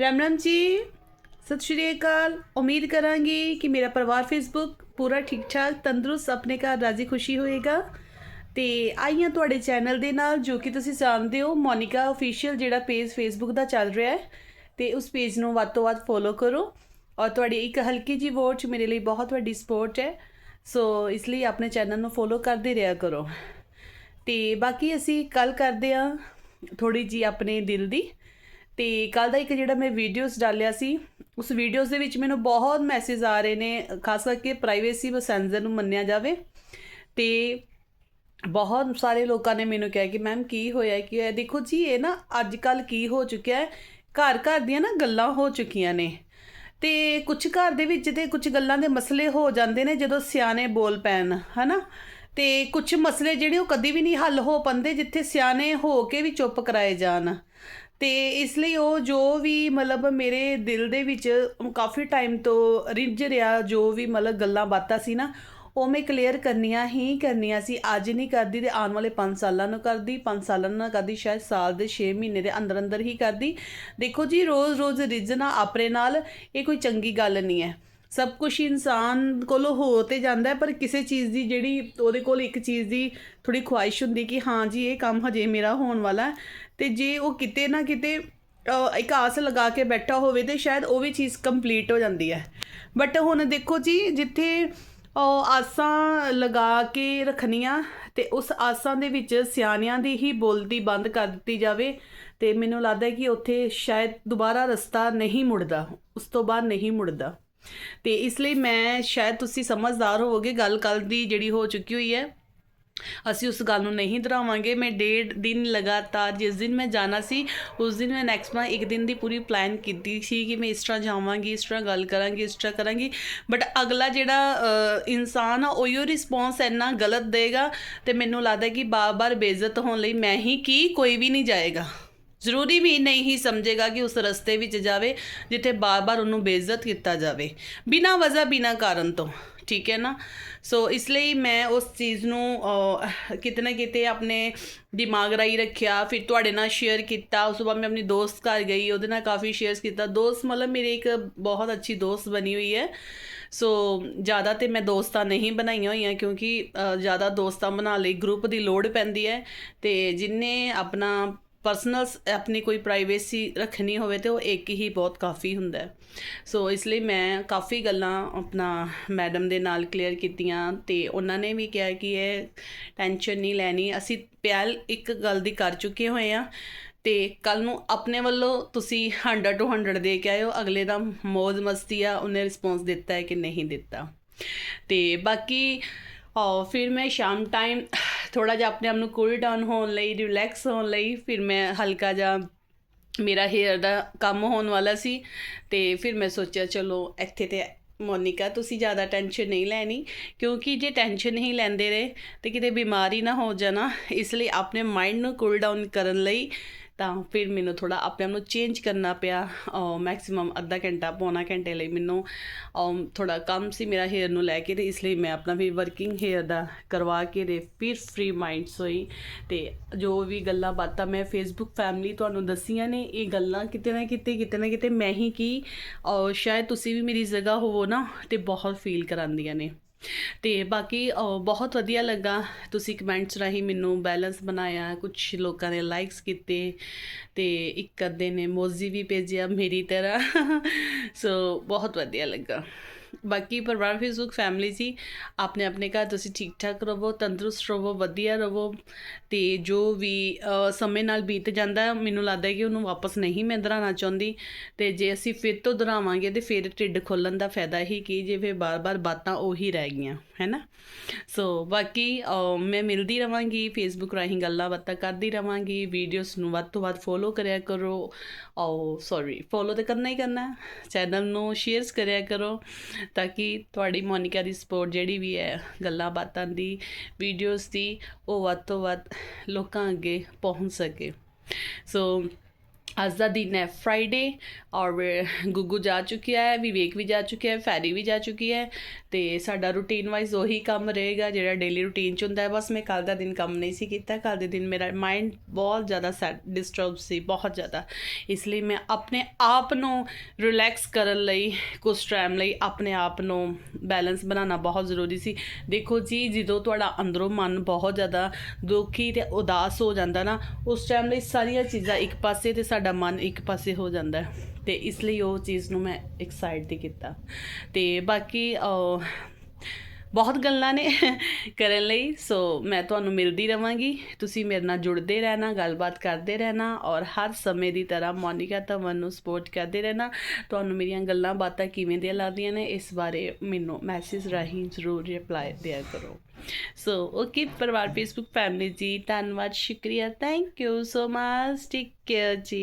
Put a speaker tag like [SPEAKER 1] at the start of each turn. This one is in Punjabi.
[SPEAKER 1] ਰਾਮ ਰਾਮ ਜੀ, ਸਤਿ ਸ਼੍ਰੀ ਅਕਾਲ। ਉਮੀਦ ਕਰਾਂਗੇ ਕਿ ਮੇਰਾ ਪਰਿਵਾਰ ਫੇਸਬੁੱਕ ਪੂਰਾ ਠੀਕ ਠਾਕ ਤੰਦਰੁਸਤ, ਆਪਣੇ ਘਰ ਰਾਜੀ ਖੁਸ਼ੀ ਹੋਏਗਾ। ਤੇ ਆਈਆਂ ਤੁਹਾਡੇ ਚੈਨਲ ਦੇ ਨਾਲ, ਜੋ ਕਿ ਤੁਸੀਂ ਜਾਣਦੇ ਹੋ, ਮੋਨਿਕਾ ਅਫੀਸ਼ੀਅਲ ਜਿਹੜਾ ਪੇਜ ਫੇਸਬੁੱਕ ਦਾ ਚੱਲ ਰਿਹਾ ਹੈ। ਤੇ ਉਸ ਪੇਜ ਨੂੰ ਵੱਧ ਤੋਂ ਵੱਧ ਫੋਲੋ ਕਰੋ। ਔਰ ਤੁਹਾਡੀ ਇੱਕ ਹਲਕੀ ਜੀ ਵੋਟ ਮੇਰੇ ਲਈ ਬਹੁਤ ਵੱਡੀ ਸਪੋਰਟ ਹੈ। ਸੋ ਇਸ ਲਈ ਆਪਣੇ ਚੈਨਲ ਨੂੰ ਫੋਲੋ ਕਰਦੇ ਰਿਹਾ ਕਰੋ। ਤੇ ਬਾਕੀ ਅਸੀਂ ਕੱਲ ਕਰਦੇ ਆ ਥੋੜੀ ਜੀ ਆਪਣੇ ਦਿਲ ਦੀ। ਤੇ ਕੱਲ ਦਾ ਇੱਕ ਜਿਹੜਾ ਮੈਂ ਵੀਡੀਓਜ਼ ਡਾਲਿਆ ਸੀ, ਉਸ ਵੀਡੀਓਜ਼ ਦੇ ਵਿੱਚ ਮੈਨੂੰ ਬਹੁਤ ਮੈਸੇਜ ਆ ਰਹੇ ਨੇ, ਖਾਸ ਕਰਕੇ ਪ੍ਰਾਈਵੇਸੀ ਵਸੈਂਜ਼ਰ ਨੂੰ ਮੰਨਿਆ ਜਾਵੇ। ਤੇ ਬਹੁਤ ਸਾਰੇ ਲੋਕਾਂ ਨੇ ਮੈਨੂੰ ਕਿਹਾ ਕਿ ਮੈਮ ਕੀ ਹੋਇਆ ਕੀ ਹੋਇਆ? ਦੇਖੋ ਜੀ, ਇਹ ਨਾ ਅੱਜ ਕੱਲ ਕੀ ਹੋ ਚੁੱਕਿਆ ਹੈ? ਘਰ ਘਰ ਦੀਆਂ ਨਾ ਗੱਲਾਂ ਹੋ ਚੁੱਕੀਆਂ ਨੇ। ਤੇ ਕੁਝ ਘਰ ਦੇ ਵਿੱਚ ਤੇ ਕੁਝ ਗੱਲਾਂ ਦੇ ਮਸਲੇ ਹੋ ਜਾਂਦੇ ਨੇ ਜਦੋਂ ਸਿਆਣੇ ਬੋਲ ਪੈਣ, ਹਨਾ? ਤੇ ਕੁਝ ਮਸਲੇ ਜਿਹੜੇ ਉਹ ਕਦੀ ਵੀ ਨਹੀਂ ਹੱਲ ਹੋ ਪੰਦੇ ਜਿੱਥੇ ਸਿਆਣੇ ਹੋ ਕੇ ਵੀ ਚੁੱਪ ਕਰਾਏ ਜਾਣ। ਤੇ ਇਸ ਲਈ ਉਹ ਜੋ ਵੀ ਮਤਲਬ ਮੇਰੇ ਦਿਲ ਦੇ ਵਿੱਚ ਕਾਫੀ ਟਾਈਮ ਤੋਂ ਰਿੱਝ ਰਿਹਾ, ਜੋ ਵੀ ਮਤਲਬ ਗੱਲਾਂ ਬਾਤਾਂ ਸੀ ਨਾ, ਉਹ ਮੈਂ ਕਲੀਅਰ ਕਰਨੀਆਂ ਹੀ ਕਰਨੀਆਂ ਸੀ। ਅੱਜ ਨਹੀਂ ਕਰਦੀ ਤੇ ਆਉਣ ਵਾਲੇ 5 ਸਾਲਾਂ ਨੂੰ ਕਰਦੀ 5 ਸਾਲਾਂ ਨੂੰ ਨਾ ਕਰਦੀ, ਸ਼ਾਇਦ ਸਾਲ ਦੇ 6 ਮਹੀਨੇ ਦੇ ਅੰਦਰ ਅੰਦਰ ਹੀ ਕਰਦੀ। ਦੇਖੋ ਜੀ, ਰੋਜ਼-ਰੋਜ਼ ਰਿੱਝਣਾ ਆਪਣੇ ਨਾਲ, ਇਹ ਕੋਈ ਚੰਗੀ ਗੱਲ ਨਹੀਂ ਹੈ। ਸਭ ਕੁਝ ਇਨਸਾਨ ਕੋਲੋਂ ਹੋ ਤੇ ਜਾਂਦਾ ਪਰ ਕਿਸੇ ਚੀਜ਼ ਦੀ ਜਿਹੜੀ ਉਹਦੇ ਕੋਲ ਇੱਕ ਚੀਜ਼ ਦੀ ਥੋੜੀ ਖੁਆਇਸ਼ ਹੁੰਦੀ ਕਿ ਹਾਂ ਜੀ, ਇਹ ਕੰਮ ਹਜੇ ਮੇਰਾ ਹੋਣ ਵਾਲਾ ਹੈ। ਤੇ ਜੇ ਉਹ ਕਿਤੇ ਨਾ ਕਿਤੇ ਇੱਕ ਆਸ ਲਗਾ ਕੇ ਬੈਠਾ ਹੋਵੇ ਤੇ ਸ਼ਾਇਦ ਉਹ ਵੀ ਚੀਜ਼ ਕੰਪਲੀਟ ਹੋ ਜਾਂਦੀ ਹੈ। ਬਟ ਹੁਣ ਦੇਖੋ ਜੀ, ਜਿੱਥੇ ਆਸਾਂ ਲਗਾ ਕੇ ਰੱਖਣੀਆਂ ਤੇ ਉਸ ਆਸਾਂ ਦੇ ਵਿੱਚ ਸਿਆਣਿਆਂ ਦੀ ਹੀ ਬੋਲਦੀ ਬੰਦ ਕਰ ਦਿੱਤੀ ਜਾਵੇ ਤੇ ਮੈਨੂੰ ਲੱਗਦਾ ਹੈ ਕਿ ਉੱਥੇ ਸ਼ਾਇਦ ਦੁਬਾਰਾ ਰਸਤਾ ਨਹੀਂ ਮੁੜਦਾ, ਉਸ ਤੋਂ ਬਾਅਦ ਨਹੀਂ ਮੁੜਦਾ। ਤੇ ਇਸ ਲਈ ਮੈਂ ਸ਼ਾਇਦ ਤੁਸੀਂ ਸਮਝਦਾਰ ਹੋਵੋਗੇ, ਗੱਲ ਕੱਲ ਦੀ ਜਿਹੜੀ ਹੋ ਚੁੱਕੀ ਹੋਈ ਹੈ। ਅਸੀਂ ਉਸ ਗੱਲ ਨੂੰ ਨਹੀਂ ਦੁਹਰਾਵਾਂਗੇ। ਮੈਂ ਡੇਢ ਦਿਨ ਲਗਾਤਾਰ ਜਿਸ ਦਿਨ ਮੈਂ ਜਾਣਾ ਸੀ, ਉਸ ਦਿਨ ਮੈਂ ਨੈਕਸਟ ਮੰਥ ਇੱਕ ਦਿਨ ਦੀ ਪੂਰੀ ਪਲਾਨ ਕੀਤੀ ਸੀ ਕਿ ਮੈਂ ਇਸ ਤਰ੍ਹਾਂ ਜਾਵਾਂਗੀ, ਇਸ ਤਰ੍ਹਾਂ ਗੱਲ ਕਰਾਂਗੀ, ਇਸ ਤਰ੍ਹਾਂ ਕਰਾਂਗੀ। ਬਟ ਅਗਲਾ ਜਿਹੜਾ ਇਨਸਾਨ ਆ, ਉਹੀ ਰਿਸਪੌਂਸ ਇੰਨਾ ਗਲਤ ਦੇਗਾ ਤੇ ਮੈਨੂੰ ਲੱਗਦਾ ਕਿ ਬਾਰ-ਬਾਰ ਬੇਇੱਜ਼ਤ ਹੋਣ ਲਈ ਮੈਂ ਹੀ ਕੀ, ਕੋਈ ਵੀ ਨਹੀਂ ਜਾਏਗਾ। ਜ਼ਰੂਰੀ ਵੀ ਨਹੀਂ ਹੀ ਸਮਝੇਗਾ ਕਿ ਉਸ ਰਸਤੇ ਵਿੱਚ ਜਾਵੇ ਜਿੱਥੇ ਬਾਰ-ਬਾਰ ਉਹਨੂੰ ਬੇਇੱਜ਼ਤ ਕੀਤਾ ਜਾਵੇ। ਬਿਨਾਂ ਵਜ੍ਹਾ ਬਿਨਾਂ ਕਾਰਨ ਤੋਂ। ਠੀਕ ਹੈ ਨਾ? ਸੋ ਇਸ ਲਈ ਮੈਂ ਉਸ ਚੀਜ਼ ਨੂੰ ਅਹ, ਕਿਤੇ ਨਾ ਕਿਤੇ ਆਪਣੇ ਦਿਮਾਗ ਰਾਈ ਰੱਖਿਆ ਫਿਰ ਤੁਹਾਡੇ ਨਾਲ ਸ਼ੇਅਰ ਕੀਤਾ। ਉਸ ਤੋਂ ਬਾਅਦ ਮੈਂ ਆਪਣੀ ਦੋਸਤ ਘਰ ਗਈ ਉਹਦੇ ਨਾਲ ਕਾਫੀ ਸ਼ੇਅਰਸ ਕੀਤਾ। ਦੋਸਤ ਮਤਲਬ ਮੇਰੀ ਇੱਕ ਬਹੁਤ ਅੱਛੀ ਦੋਸਤ ਬਣੀ ਹੋਈ ਹੈ। ਸੋ ਜ਼ਿਆਦਾ ਤੇ ਮੈਂ ਦੋਸਤਾਂ ਨਹੀਂ ਬਣਾਈਆਂ ਹੋਈਆਂ ਕਿਉਂਕਿ ਜ਼ਿਆਦਾ ਦੋਸਤਾਂ ਬਣਾ ਲਈ ਗਰੁੱਪ ਦੀ ਲੋੜ ਪੈਂਦੀ ਹੈ। ਤੇ ਜਿਨੇ ਆਪਣਾ ਪਰਸਨਲ ਆਪਣੀ ਕੋਈ ਪ੍ਰਾਈਵੇਸੀ ਰੱਖਣੀ ਹੋਵੇ ਤੇ ਉਹ ਇੱਕ ਹੀ ਬਹੁਤ ਕਾਫੀ ਹੁੰਦਾ ਸੋ ਇਸ ਲਈ ਮੈਂ ਕਾਫੀ ਗੱਲਾਂ ਆਪਣਾ ਮੈਡਮ ਦੇ ਨਾਲ ਕਲੀਅਰ ਕੀਤੀਆਂ ਤੇ ਉਹਨਾਂ ਨੇ ਵੀ ਕਿਹਾ ਕਿ ਇਹ ਟੈਨਸ਼ਨ ਨਹੀਂ ਲੈਣੀ। ਅਸੀਂ ਪਹਿਲ ਇੱਕ ਗੱਲ ਦੀ ਕਰ ਚੁੱਕੇ ਹੋਏ ਆ ਤੇ ਕੱਲ ਨੂੰ ਆਪਣੇ ਵੱਲੋਂ ਤੁਸੀਂ 100 ਤੋਂ 100 ਦੇ ਕੇ ਆਇਓ। ਅਗਲੇ ਦਾ ਮੌਜ ਮਸਤੀ ਆ, ਉਹਨੇ ਰਿਸਪੌਂਸ ਦਿੱਤਾ ਹੈ ਕਿ ਨਹੀਂ ਦਿੱਤਾ। ਤੇ ਬਾਕੀ ਔਰ ਫਿਰ ਮੈਂ ਸ਼ਾਮ ਟਾਈਮ ਥੋੜਾ ਜਿਹਾ ਆਪਣੇ ਆਪ ਨੂੰ ਕੂਲ ਡਾਊਨ ਹੋਣ ਲਈ ਰਿਲੈਕਸ ਹੋਣ ਲਈ, ਫਿਰ ਮੈਂ ਹਲਕਾ ਜਿਹਾ ਮੇਰਾ ਹੇਅਰ ਦਾ ਕੰਮ ਹੋਣ ਵਾਲਾ ਸੀ ਤੇ ਫਿਰ ਮੈਂ ਸੋਚਿਆ, ਚਲੋ ਇੱਥੇ ਤੇ ਮੋਨਿਕਾ, ਤੁਸੀਂ ਜ਼ਿਆਦਾ ਟੈਨਸ਼ਨ ਨਹੀਂ ਲੈਣੀ, ਕਿਉਂਕਿ ਜੇ ਟੈਨਸ਼ਨ ਨਹੀਂ ਲੈਂਦੇ ਰਹੇ ਤੇ ਕਿਤੇ ਬਿਮਾਰੀ ਨਾ ਹੋ ਜਾਣਾ, ਇਸ ਲਈ ਆਪਣੇ ਮਾਈਂਡ ਨੂੰ ਕੂਲ ਡਾਊਨ ਕਰਨ ਲਈ ਤਾਂ ਫਿਰ ਮੈਨੂੰ ਥੋੜਾ ਆਪਣੇ ਆਪ ਨੂੰ ਚੇਂਜ ਕਰਨਾ ਪਿਆ ਮੈਕਸਿਮਮ ਅੱਧਾ ਘੰਟਾ ਪੌਣਾ ਘੰਟੇ ਲਈ ਮੈਨੂੰ ਥੋੜਾ ਕੰਮ ਸੀ ਮੇਰਾ ਹੇਅਰ ਨੂੰ ਲੈ ਕੇ ਤੇ ਇਸ ਲਈ ਮੈਂ ਆਪਣਾ ਵੀ ਵਰਕਿੰਗ ਹੇਅਰ ਦਾ ਕਰਵਾ ਕੇ ਤੇ ਫਿਰ ਫ੍ਰੀ ਮਾਈਂਡ ਸੋਈ ਤੇ ਜੋ ਵੀ ਗੱਲਾਂ ਬਾਤਾਂ ਮੈਂ ਫੇਸਬੁੱਕ ਫੈਮਿਲੀ ਤੁਹਾਨੂੰ ਦੱਸੀਆਂ ਨੇ, ਇਹ ਗੱਲਾਂ ਕਿਤੇ ਨਾ ਕਿਤੇ ਕਿਤੇ ਨਾ ਕਿਤੇ ਮੈਂ ਹੀ ਕੀ ਸ਼ਾਇਦ ਤੁਸੀਂ ਵੀ ਮੇਰੀ ਜਗ੍ਹਾ ਹੋਵੋ ਨਾ ਤੇ ਬਹੁਤ ਫੀਲ ਕਰਾਂਦੀਆਂ ਨੇ। ਤੇ ਬਾਕੀ ਬਹੁਤ ਵਧੀਆ ਲੱਗਾ। ਤੁਸੀਂ ਕਮੈਂਟਸ ਰਾਹੀਂ ਮੈਨੂੰ ਬੈਲੈਂਸ ਬਣਾਇਆ ਕੁਝ ਲੋਕਾਂ ਨੇ ਲਾਈਕਸ ਕੀਤੇ ਤੇ ਇੱਕ ਅੱਧੇ ਨੇ ਮੋਜ਼ੀ ਵੀ ਭੇਜਿਆ ਮੇਰੀ ਤਰ੍ਹਾਂ। ਸੋ ਬਹੁਤ ਵਧੀਆ ਲੱਗਾ। ਬਾਕੀ ਪਰਿਵਾਰ ਫੇਸਬੁੱਕ ਫੈਮਿਲੀ ਸੀ ਆਪਣੇ ਆਪਣੇ ਘਰ ਤੁਸੀਂ ਠੀਕ ਠਾਕ ਰਹੋ, ਤੰਦਰੁਸਤ ਰਹੋ, ਵਧੀਆ ਰਹੋ ਤੇ ਜੋ ਵੀ ਸਮੇਂ ਨਾਲ ਬੀਤ ਜਾਂਦਾ, ਮੈਨੂੰ ਲੱਗਦਾ ਹੈ ਕਿ ਉਹਨੂੰ ਵਾਪਸ ਨਹੀਂ ਮੈਂ ਦੁਹਰਾਉਣਾ ਚਾਹੁੰਦੀ ਤੇ ਜੇ ਅਸੀਂ ਫਿਰ ਤੋਂ ਦੁਹਰਾਵਾਂਗੇ ਤੇ ਫਿਰ ਢਿੱਡ ਖੋਲਣ ਦਾ ਫਾਇਦਾ ਹੀ ਕੀ, ਜੇ ਫਿਰ ਬਾਰ-ਬਾਰ ਬਾਤਾਂ ਉਹੀ ਰਹਿ ਗਈਆਂ ਹੈਨਾ ਸੋ ਬਾਕੀ ਮੈਂ ਮਿਲਦੀ ਰਵਾਂਗੀ ਫੇਸਬੁੱਕ ਰਾਹੀਂ ਗੱਲਾਂ ਬਾਤਾਂ ਕਰਦੀ ਰਵਾਂਗੀ ਵੀਡੀਓਜ਼ ਨੂੰ ਵੱਧ ਤੋਂ ਵੱਧ ਫੋਲੋ ਕਰਿਆ ਕਰੋ ਔਰ ਸੌਰੀ ਫੋਲੋ ਤਾਂ ਕਰਨਾ ਹੀ ਕਰਨਾ ਚੈਨਲ ਨੂੰ ਸ਼ੇਅਰਸ ਕਰਿਆ ਕਰੋ ਤਾਂ ਕਿ ਤੁਹਾਡੀ ਮੋਨਿਕਾ ਦੀ ਸਪੋਰਟ ਜਿਹੜੀ ਵੀ ਹੈ, ਗੱਲਾਂ ਬਾਤਾਂ ਦੀ ਵੀਡੀਓਜ਼ ਦੀ, ਉਹ ਵੱਧ ਤੋਂ ਵੱਧ ਲੋਕਾਂ ਅੱਗੇ ਪਹੁੰਚ ਸਕੇ। ਸੋ ਅੱਜ ਦਾ ਦਿਨ ਹੈ ਫਰਾਈਡੇ ਔਰ ਗੁੱਗੂ ਜਾ ਚੁੱਕਿਆ ਹੈ ਵਿਵੇਕ ਵੀ ਜਾ ਚੁੱਕਿਆ ਹੈ ਫੈਰੀ ਵੀ ਜਾ ਚੁੱਕੀ ਹੈ ਤੇ ਸਾਡਾ ਰੂਟੀਨ ਵਾਈਜ਼ ਉਹੀ ਕੰਮ ਰਹੇਗਾ ਜਿਹੜਾ ਡੇਲੀ ਰੂਟੀਨ ਚ ਹੁੰਦਾ ਹੈ ਬਸ ਮੈਂ ਕੱਲ ਦਾ ਦਿਨ ਕੰਮ ਨਹੀਂ ਸੀ ਕੀਤਾ ਕੱਲ ਦੇ ਦਿਨ ਮੇਰਾ ਮਾਈਂਡ ਬਹੁਤ ਜ਼ਿਆਦਾ ਸੈਟ ਡਿਸਟਰਬ ਸੀ ਬਹੁਤ ਜ਼ਿਆਦਾ ਇਸ ਲਈ ਮੈਂ ਆਪਣੇ ਆਪ ਨੂੰ ਰਿਲੈਕਸ ਕਰਨ ਲਈ ਕੁਝ ਟਾਈਮ ਲਈ ਆਪਣੇ ਆਪ ਨੂੰ ਬੈਲੈਂਸ ਬਣਾਉਣਾ ਬਹੁਤ ਜ਼ਰੂਰੀ ਸੀ ਦੇਖੋ ਜੀ ਜਦੋਂ ਤੁਹਾਡਾ ਅੰਦਰੋਂ ਮਨ ਬਹੁਤ ਜ਼ਿਆਦਾ ਦੁਖੀ ਤੇ ਉਦਾਸ ਹੋ ਜਾਂਦਾ ਨਾ ਉਸ ਟਾਈਮ ਲਈ ਸਾਰੀਆਂ ਚੀਜ਼ਾਂ ਇੱਕ ਪਾਸੇ ਤੇ ਸਾਡਾ ਮਨ ਇੱਕ ਪਾਸੇ ਹੋ ਜਾਂਦਾ ਹੈ ਤੇ ਇਸ ਲਈ ਉਹ ਚੀਜ਼ ਨੂੰ ਮੈਂ ਇੱਕ ਸਾਈਡ ਤੇ ਕੀਤਾ। ਤੇ ਬਾਕੀ ਬਹੁਤ ਗੱਲਾਂ ਨੇ ਕਰਨ ਲਈ ਸੋ ਮੈਂ ਤੁਹਾਨੂੰ ਮਿਲਦੀ ਰਵਾਂਗੀ। ਤੁਸੀਂ ਮੇਰੇ ਨਾਲ ਜੁੜਦੇ ਰਹਿਣਾ, ਗੱਲਬਾਤ ਕਰਦੇ ਰਹਿਣਾ ਔਰ ਹਰ ਸਮੇਂ ਦੀ ਤਰ੍ਹਾਂ ਮੋਨਿਕਾ ਧਵਨ ਨੂੰ ਸਪੋਰਟ ਕਰਦੇ ਰਹਿਣਾ। ਤੁਹਾਨੂੰ ਮੇਰੀਆਂ ਗੱਲਾਂ ਬਾਤਾਂ ਕਿਵੇਂ ਦੀਆਂ ਲੱਗਦੀਆਂ ਨੇ, ਇਸ ਬਾਰੇ ਮੈਨੂੰ ਮੈਸੇਜ ਰਾਹੀਂ ਜ਼ਰੂਰ ਰਿਪਲਾਈ ਦਿਆ ਕਰੋ। ਸੋ ਓਕੇ ਪਰਿਵਾਰ ਫੇਸਬੁੱਕ ਫੈਮਿਲੀ ਜੀ, ਧੰਨਵਾਦ, ਸ਼ੁਕਰੀਆ। Thank you so much take care ji.